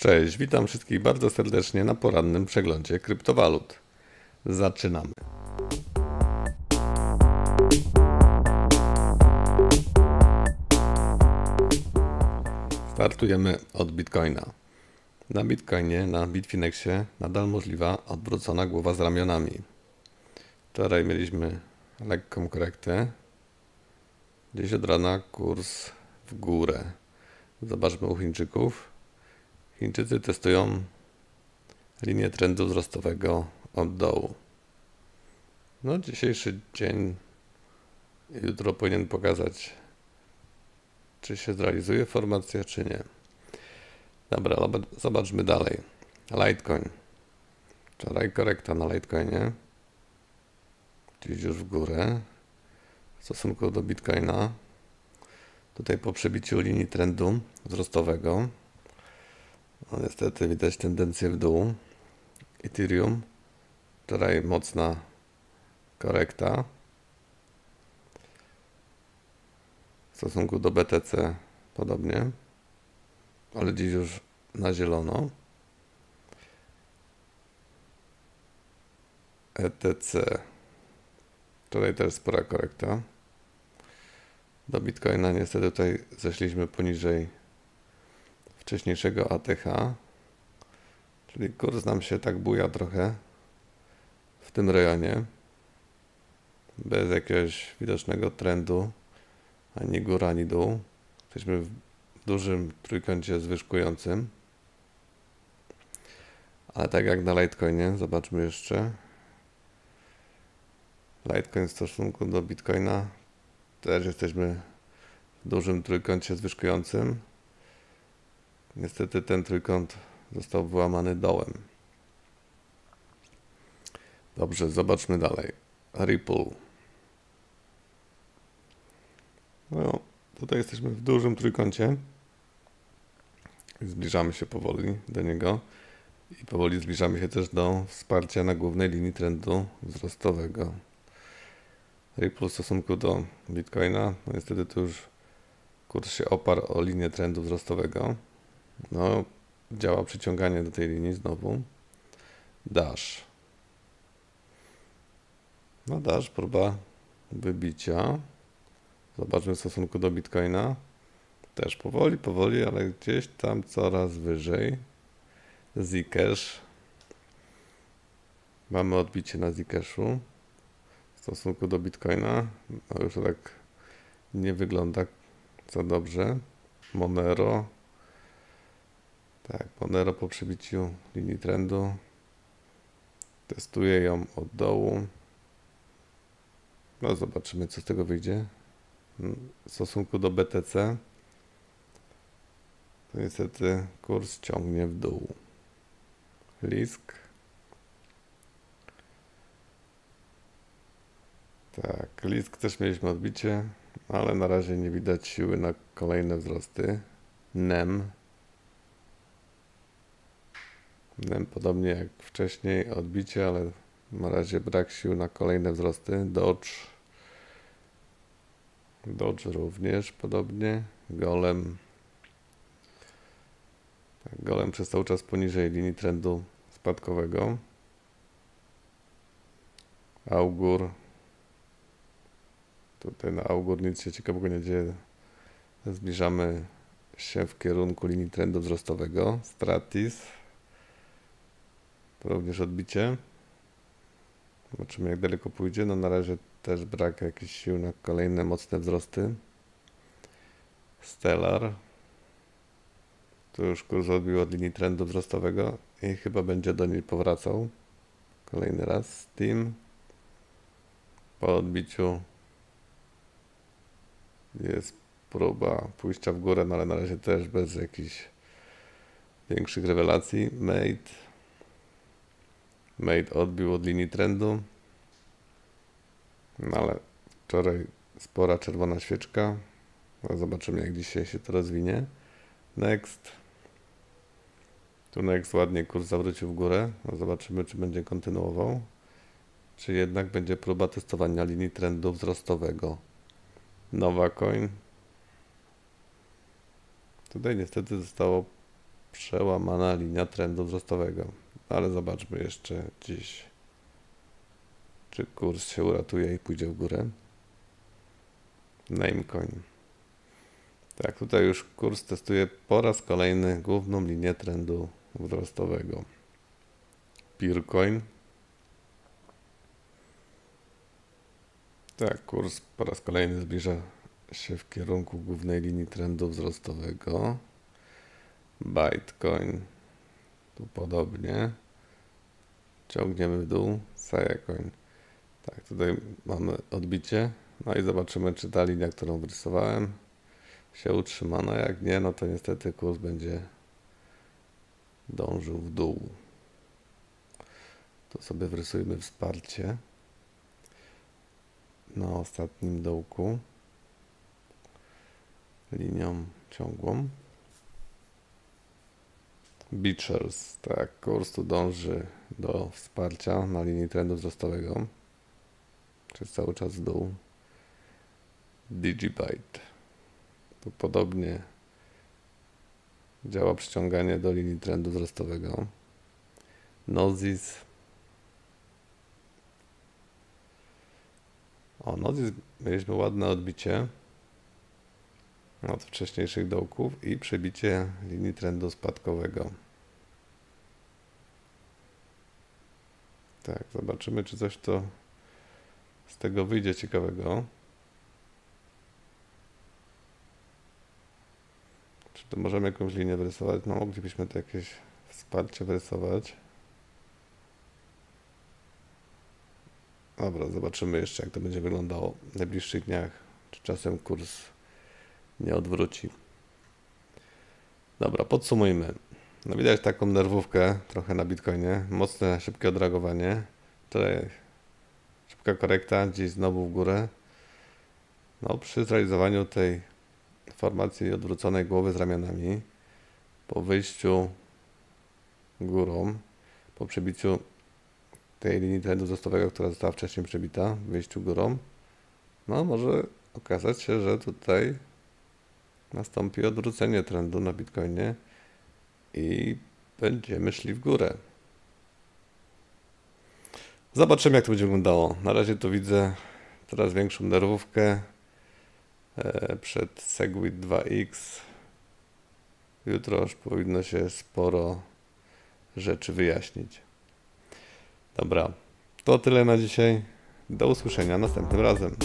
Cześć, witam wszystkich bardzo serdecznie na porannym przeglądzie kryptowalut. Zaczynamy. Startujemy od Bitcoina. Na Bitcoinie, na Bitfinexie nadal możliwa odwrócona głowa z ramionami. Wczoraj mieliśmy lekką korektę. Dziś od rana kurs w górę. Zobaczmy u Chińczyków. Chińczycy testują linię trendu wzrostowego od dołu. No, dzisiejszy dzień jutro powinien pokazać, czy się zrealizuje formacja, czy nie. Dobra, zobaczmy dalej. Litecoin. Wczoraj korekta na Litecoinie. Dziś już w górę. W stosunku do Bitcoina. Tutaj po przebiciu linii trendu wzrostowego. No niestety widać tendencję w dół. Ethereum. Wczoraj mocna korekta. W stosunku do BTC podobnie. Ale dziś już na zielono. ETC. Wczoraj też spora korekta. Do Bitcoina niestety tutaj zeszliśmy poniżej wcześniejszego ATH, czyli kurs nam się tak buja trochę w tym rejonie, bez jakiegoś widocznego trendu, ani góra, ani dół. Jesteśmy w dużym trójkącie zwyżkującym. Ale tak jak na Litecoinie, zobaczmy jeszcze. Litecoin w stosunku do Bitcoina też jesteśmy w dużym trójkącie zwyżkującym. Niestety ten trójkąt został wyłamany dołem. Dobrze, zobaczmy dalej. Ripple. No, tutaj jesteśmy w dużym trójkącie. Zbliżamy się powoli do niego i powoli zbliżamy się też do wsparcia na głównej linii trendu wzrostowego. Ripple w stosunku do Bitcoina, no niestety tu już kurs się oparł o linię trendu wzrostowego. No, działa przyciąganie do tej linii znowu. Dash. No dash, próba wybicia. Zobaczmy w stosunku do Bitcoina. Też powoli, powoli, ale gdzieś tam coraz wyżej. Zcash. Mamy odbicie na Zcashu w stosunku do Bitcoina. No już tak nie wygląda za dobrze. Monero tak, Monero po przebiciu linii trendu. Testuję ją od dołu. No zobaczymy co z tego wyjdzie. W stosunku do BTC to niestety kurs ciągnie w dół. Lisk. Tak, Lisk też mieliśmy odbicie, ale na razie nie widać siły na kolejne wzrosty. NEM Podobnie jak wcześniej odbicie, ale na razie brak sił na kolejne wzrosty. Dodge. Dodge również podobnie. Golem. Tak, golem przez cały czas poniżej linii trendu spadkowego. Augur. Tutaj na Augur nic się ciekawego nie dzieje. Zbliżamy się w kierunku linii trendu wzrostowego. Stratis. Również odbicie. Zobaczymy jak daleko pójdzie. No na razie też brak jakichś sił na kolejne mocne wzrosty. Stellar. Tu już kurs odbił od linii trendu wzrostowego i chyba będzie do niej powracał. Kolejny raz. Steam. Po odbiciu jest próba pójścia w górę, no ale na razie też bez jakichś większych rewelacji. Mate. Made odbił od linii trendu. No ale wczoraj spora czerwona świeczka. No zobaczymy jak dzisiaj się to rozwinie. Next. Tu next ładnie kurs zawrócił w górę. No zobaczymy czy będzie kontynuował. Czy jednak będzie próba testowania linii trendu wzrostowego. Nowa coin. Tutaj niestety zostało przełamana linia trendu wzrostowego. Ale zobaczmy jeszcze dziś, czy kurs się uratuje i pójdzie w górę. Namecoin. Tak, tutaj już kurs testuje po raz kolejny główną linię trendu wzrostowego. Peercoin. Tak, kurs po raz kolejny zbliża się w kierunku głównej linii trendu wzrostowego. Bytecoin. Tu podobnie. Ciągniemy w dół. Sayacoin. Tak, tutaj mamy odbicie. No i zobaczymy, czy ta linia, którą wyrysowałem, się utrzyma. No jak nie, no to niestety kurs będzie dążył w dół. To sobie wrysujmy wsparcie na ostatnim dołku linią ciągłą. Beachers, tak, kurs tu dąży do wsparcia na linii trendu wzrostowego, czyli cały czas w dół. Digibyte. Tu podobnie działa przyciąganie do linii trendu wzrostowego. Nozis. O, Nozis mieliśmy ładne odbicie od wcześniejszych dołków i przebicie linii trendu spadkowego. Tak, zobaczymy, czy coś to z tego wyjdzie ciekawego. Czy to możemy jakąś linię wyrysować? No, moglibyśmy tu jakieś wsparcie wyrysować. Dobra, zobaczymy jeszcze, jak to będzie wyglądało w najbliższych dniach. Czy czasem kurs nie odwróci. Dobra, podsumujmy. No widać taką nerwówkę trochę na Bitcoinie. Mocne, szybkie odreagowanie. Tutaj szybka korekta, gdzieś znowu w górę. No przy zrealizowaniu tej formacji odwróconej głowy z ramionami po wyjściu górą, po przebiciu tej linii trendu wzrostowego, która została wcześniej przebita, wyjściu górą, no może okazać się, że tutaj nastąpi odwrócenie trendu na Bitcoinie i będziemy szli w górę. Zobaczymy, jak to będzie wyglądało. Na razie tu widzę coraz większą nerwówkę e, przed Segwit 2X. Jutro już powinno się sporo rzeczy wyjaśnić. Dobra, to tyle na dzisiaj. Do usłyszenia następnym razem.